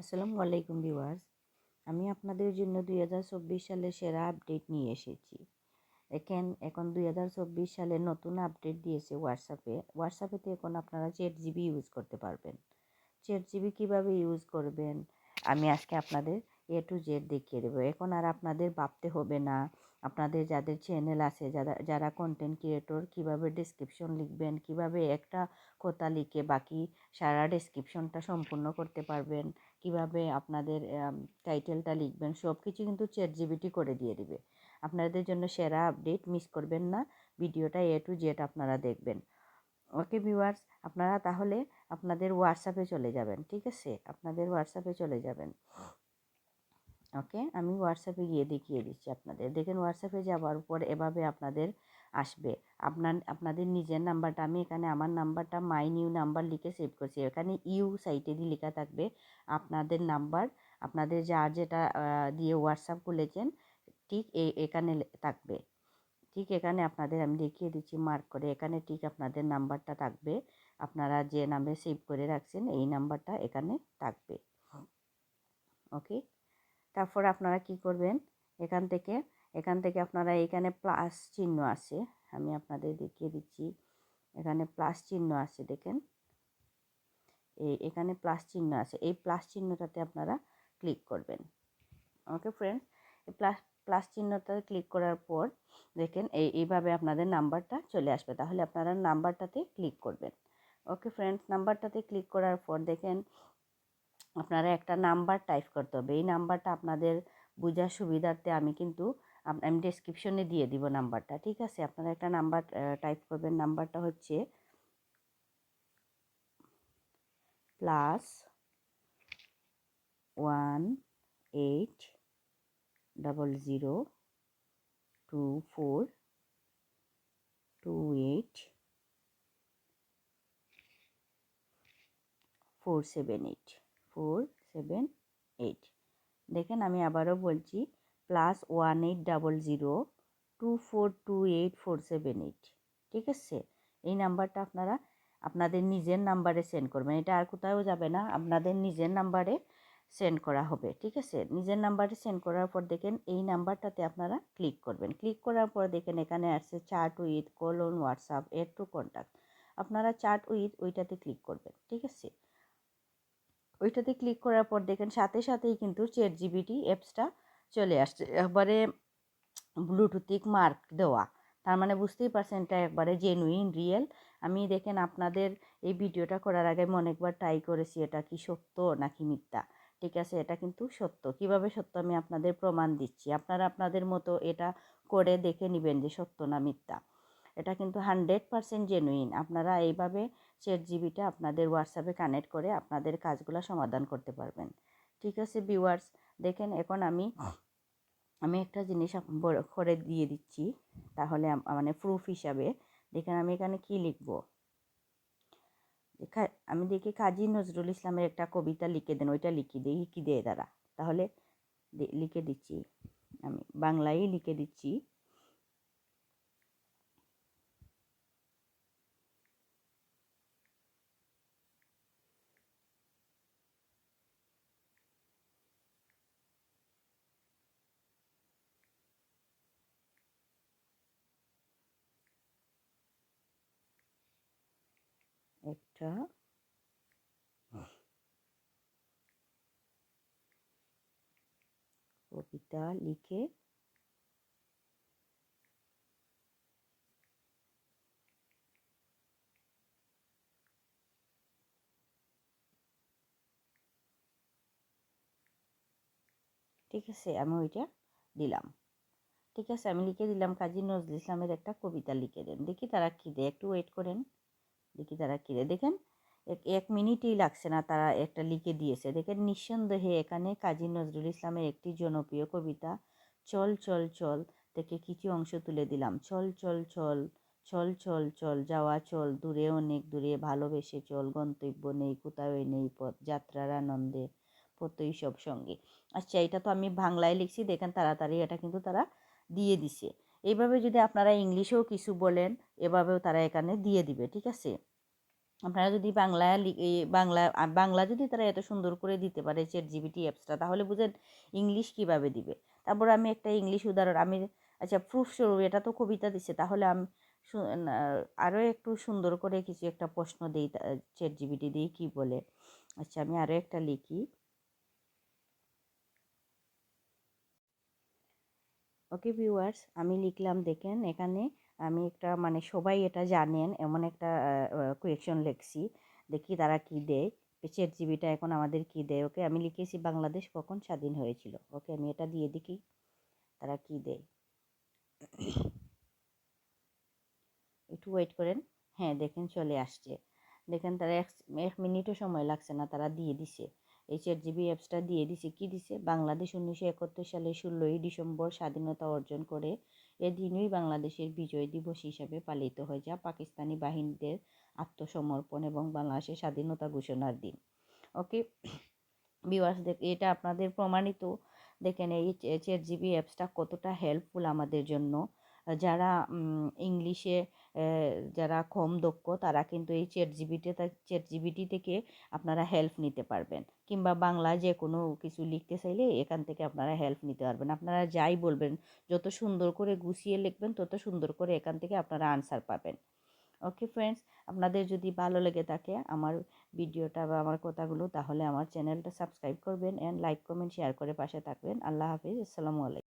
আসসালামু আলাইকুম ভিউয়ার্স। আমি আপনাদের জন্য দুই হাজার চব্বিশ সালের সেরা আপডেট নিয়ে এসেছি। দেখেন, এখন দুই হাজার চব্বিশ সালে নতুন আপডেট দিয়েছে হোয়াটসঅ্যাপে হোয়াটসঅ্যাপেতে এখন আপনারা চেট জিবি ইউজ করতে পারবেন। চেট জিবি কীভাবে ইউজ করবেন? আমি আজকে আপনাদের এ টু জেড দেখিয়ে দেবো। এখন আর আপনাদের ভাবতে হবে না আপনাদের যাদের চ্যানেল আছে, যারা যারা কন্টেন্ট ক্রিয়েটর কীভাবে ডিসক্রিপশন লিখবেন, কীভাবে একটা কথা লিখে বাকি সারা ডিসক্রিপশনটা সম্পূর্ণ করতে পারবেন, কীভাবে আপনাদের টাইটেলটা লিখবেন সব কিছু কিন্তু চ্যাট জিবিটি করে দিয়ে দিবে। আপনাদের জন্য সেরা আপডেট মিস করবেন না, ভিডিওটা এ টু জেড আপনারা দেখবেন। ওকে ভিউয়ার্স আপনারা তাহলে আপনাদের হোয়াটসঅ্যাপে চলে যাবেন, ঠিক আছে? আপনাদের হোয়াটসঅ্যাপে চলে যাবেন। ওকে? আমি হোয়াটসঅ্যাপে গিয়ে দেখিয়ে দিচ্ছি আপনাদের। দেখেন হোয়াটসঅ্যাপে যাওয়ার পর এভাবে আপনাদের আসবে। আপনার আপনাদের নিজের নাম্বারটা, আমি এখানে আমার নাম্বারটা মাই নিউ নাম্বার লিখে সেভ করছি। এখানে ইউ সাইটে দিয়ে লেখা থাকবে আপনাদের নাম্বার। আপনাদের যার যেটা দিয়ে হোয়াটসঅ্যাপ খুলেছেন, ঠিক এখানে থাকবে। ঠিক এখানে আপনাদের আমি দেখিয়ে দিচ্ছি মার্ক করে। এখানে ঠিক আপনাদের নাম্বারটা থাকবে। আপনারা যে নামে সেভ করে রাখছেন, এই নাম্বারটা এখানে থাকবে। ওকে? তারপর আপনারা কি করবেন? এখান থেকে এখান থেকে আপনারা এখানে প্লাস চিহ্ন আছে। আমি আপনাদের দেখিয়ে দিচ্ছি। এখানে প্লাস চিহ্ন আছে, দেখেন। এই এখানে প্লাস চিহ্ন আছে। এই প্লাস চিহ্নটাতে আপনারা ক্লিক করবেন। ওকে ফ্রেন্ডস এই প্লাস প্লাস চিহ্নটাতে ক্লিক করার পর, দেখেন, এই, এইভাবে আপনাদের নাম্বারটা চলে আসবে। তাহলে আপনারা নাম্বারটাতে ক্লিক করবেন। ওকে ফ্রেন্ডস নাম্বারটাতে ক্লিক করার পর, দেখেন আপনারা একটা নাম্বার টাইপ করতে হবে। এই নাম্বারটা আপনাদের বোঝার সুবিধার্থে আমি কিন্তু আমি ডেসক্রিপশনে দিয়ে দিব নাম্বারটা, ঠিক আছে? আপনারা একটা নাম্বার টাইপ করবেন। নাম্বারটা হচ্ছে plus one eight double zero two four two eight four seven eight four seven eight. দেখেন আমি আবারও বলছি plus one eight double zero two four two eight four seven eight ঠিক আছে? এই নাম্বারটা আপনারা আপনাদের নিজের নাম্বারে সেন্ড করবেন। এটা আর কোথাও যাবে না, আপনাদের নিজের নাম্বারে সেন্ড করা হবে। ঠিক আছে? নিজের নাম্বারে সেন্ড করার পর দেখেন এই নাম্বারটাতে আপনারা ক্লিক করবেন। ক্লিক করার পর দেখেন এখানে আসছে চার্ট উইথ কলন হোয়াটসঅ্যাপ এর টু কন্ট্যাক্ট আপনারা চার্ট উইথ ওইটাতে ক্লিক করবেন। ঠিক আছে? ওইটাতে ক্লিক করার পর দেখেন সাথে সাথেই কিন্তু চেট জিবিটি অ্যাপসটা চলে আসছে। একবারে ব্লুটুথিক মার্ক দেওয়া। তার মানে বুঝতেই পারছেন এটা একবারে জেনুইন রিয়েল আমি দেখেন আপনাদের এই ভিডিওটা করার আগে আমি অনেকবার ট্রাই করেছি, এটা কি সত্য নাকি মিথ্যা? ঠিক আছে, এটা কিন্তু সত্য। কীভাবে সত্য আমি আপনাদের প্রমাণ দিচ্ছি? আপনারা আপনাদের মতো এটা করে দেখে নেবেন যে সত্য না মিথ্যা। এটা কিন্তু হান্ড্রেড পারসেন্ট জেনুইন আপনারা এইভাবে চেট জিবিটা আপনাদের হোয়াটসঅ্যাপে কানেক্ট করে আপনাদের কাজগুলো সমাধান করতে পারবেন। ঠিক আছে ভিউয়ার্স দেখেন এখন আমি আমি একটা জিনিস করে দিয়ে দিচ্ছি তাহলে মানে প্রুফ হিসাবে। দেখেন আমি এখানে কি লিখব? আমি দেখি কাজী নজরুল ইসলামের একটা কবিতা লিখে দেন ওইটা লিখে দিই কি দিয়ে তারা তাহলে লিখে দিচ্ছি। আমি বাংলায় লিখে দিচ্ছি। একটা কবিতা লিখে ঠিক আছে আমি ওইটা দিলাম। ঠিক আছে আমি লিখে দিলাম কাজী নজরুল ইসলামের একটা কবিতা লিখে দেন। দেখি তারা কী দেয় একটু ওয়েট করেন। দেখি তারা কিরে দেখেন এক এক মিনিটই লাগছে না তারা একটা লিখে দিয়েছে। দেখেন নিঃসন্দেহে এখানে কাজী নজরুল ইসলামের একটি জনপ্রিয় কবিতা, চল চল চল থেকে কিছু অংশ তুলে দিলাম। চল চল চল চল চল চল, যাওয়া চল, দূরে অনেক দূরে, ভালোবেসে চল, গন্তব্য নেই, কোথাও নেই পথ, যাত্রার আনন্দে পতই সব সঙ্গে। আচ্ছা এটা তো আমি বাংলায় লিখছি, দেখেন তাড়াতাড়ি এটা কিন্তু তারা দিয়ে দিছে। এইভাবে যদি আপনারা ইংলিশেও কিছু বলেন, এভাবেও তারা এখানে দিয়ে দিবে, ঠিক আছে? আপনারা যদি বাংলা বাংলা বাংলা যদি তারা এত সুন্দর করে দিতে পারে চ্যাট জিবিটি অ্যাপসটা তাহলে বুঝেন ইংলিশ কীভাবে দিবে? তারপর আমি একটা ইংলিশ উদাহরণ, আমি আচ্ছা প্রুফ স্বরূপ, এটা তো কবিতা দিচ্ছে তাহলে আমি আরও একটু সুন্দর করে কিছু একটা প্রশ্ন দিই চ্যাট জিবিটি দিয়ে কী বলে? আচ্ছা আমি আরও একটা লিখি। ওকে ভিউয়ার্স আমি লিখলাম দেখেন এখানে আমি একটা মানে সবাই এটা জানেন, এমন একটা কোয়েকশন লিখছি, দেখি তারা কি দেয়। চ্যাট জিবিটা এখন আমাদের কি দেয়? ওকে আমি লিখেছি, বাংলাদেশ কখন স্বাধীন হয়েছিল? ওকে আমি এটা দিয়ে দেখি, তারা কি দেয়। একটু ওয়েট করেন। হ্যাঁ দেখেন চলে আসছে। দেখেন তারা এক এক মিনিটও সময় লাগছে না, তারা দিয়ে দিছে। এই চ্যাট জিবি অ্যাপসটা দিয়ে দিছে। কি দিছে? বাংলাদেশ উনিশশো একাত্তর সালে ষোলোই ডিসেম্বর স্বাধীনতা অর্জন করে এদিনই বাংলাদেশের বিজয় দিবস হিসাবে পালিত হয়, যা পাকিস্তানি বাহিনীদের আত্মসমর্পণ এবং বাংলাদেশের স্বাধীনতা ঘোষণার দিন। ওকে বিওয়ার্স দেখ, এটা আপনাদের প্রমাণিত। দেখেন এই চ্যাট জিবি অ্যাপসটা কতটা হেল্পফুল আমাদের জন্য। যারা ইংলিশে যারা কম দক্ষ, তারা কিন্তু এই চ্যাট জিবিতে চ্যাট জিবিটি থেকে আপনারা হেল্প নিতে পারবেন। কিংবা বাংলা যে কোনো কিছু লিখতে চাইলে এখান থেকে আপনারা হেল্প নিতে পারবেন। আপনারা যাই বলবেন, যত সুন্দর করে গুছিয়ে লিখবেন, তত সুন্দর করে এখান থেকে আপনারা আনসার পাবেন। ওকে ফ্রেন্ডস আপনাদের যদি ভালো লেগে থাকে আমার ভিডিওটা বা আমার কথাগুলো, তাহলে আমার চ্যানেলটা সাবস্ক্রাইব করবেন অ্যান্ড লাইক কমেন্ট শেয়ার করে পাশে থাকবেন। আল্লাহ হাফিজ, আসসালামু আলাইকুম।